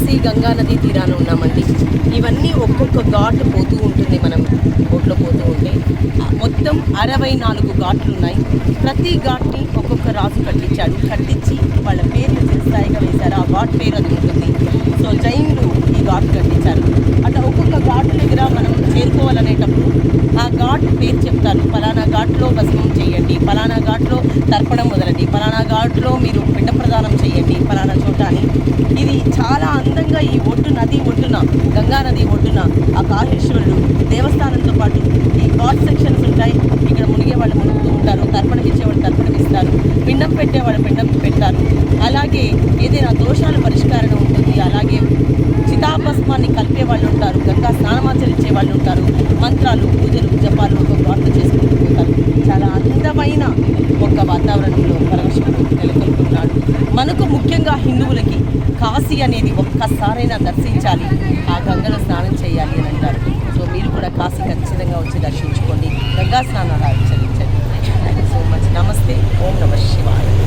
గంగా నదీ తీరాన ఉన్నామండి. ఇవన్నీ ఒక్కొక్క ఘాట్ పోతూ ఉంటుంది మనం బోట్లో పోతూ ఉంటే. మొత్తం అరవై నాలుగు ఘాట్లు ఉన్నాయి ప్రతి ఘాట్ని ఒక్కొక్క రాజు కట్టించాడు. కట్టించి వాళ్ళ పేర్లు చిరస్థాయిగా వేశారు. ఆ ఘాట్ పేరు అది ఉంటుంది. సో జైన్లు ఈ ఘాట్ కట్టించారు అట్లా ఒక్కొక్క ఘాటు దగ్గర మనం చేసేటప్పుడు ఆ ఘాట్ పేరు చెప్తారు ఫలానా ఘాట్లో భస్మం చేయండి. ఫలానా ఘాట్లో తర్పణం వదలండి. ఫలానా ఘాట్లో మీరు పిండ ప్రదానం చేయండి. ఫలానా చోట అని. ఇది చాలా అందంగా ఈ ఒడ్డు నది ఒడ్డున గంగా నది ఒడ్డున ఆ కాళేశ్వరుడు దేవస్థానంతో పాటు ఈ ఘాట్ సెక్షన్స్ ఉంటాయి. ఇక్కడ మునిగే వాళ్ళు మునుగుతూ ఉంటారు. తర్పణం ఇచ్చేవాళ్ళు తర్పణం ఇస్తారు. పిండం పెట్టేవాళ్ళు పిండం పెడతారు. అలాగే ఏదైనా దోషాల పరిష్కారం ఉంటుంది. అలాగే ధర్మాన్ని కలిపే వాళ్ళు ఉంటారు గంగా స్నానమాచరించే వాళ్ళు ఉంటారు మంత్రాలు పూజలు జపాలు ఒక ప్రార్థన చేసుకుంటూ పోతారు చాలా అందమైన ఒక వాతావరణంలో పరమశివుడు నెలకొల్పుతున్నాడు. మనకు ముఖ్యంగా హిందువులకి కాశీ అనేది ఒక్కసారైనా దర్శించాలి ఆ గంగలో స్నానం చేయాలి అని అంటారు. సో మీరు కూడా కాశీ ఖచ్చితంగా వచ్చి దర్శించుకోండి. గంగా స్నానాలు ఆచరించండి. థ్యాంక్ యూ సో మచ్ నమస్తే. ఓం నమ శివాయ.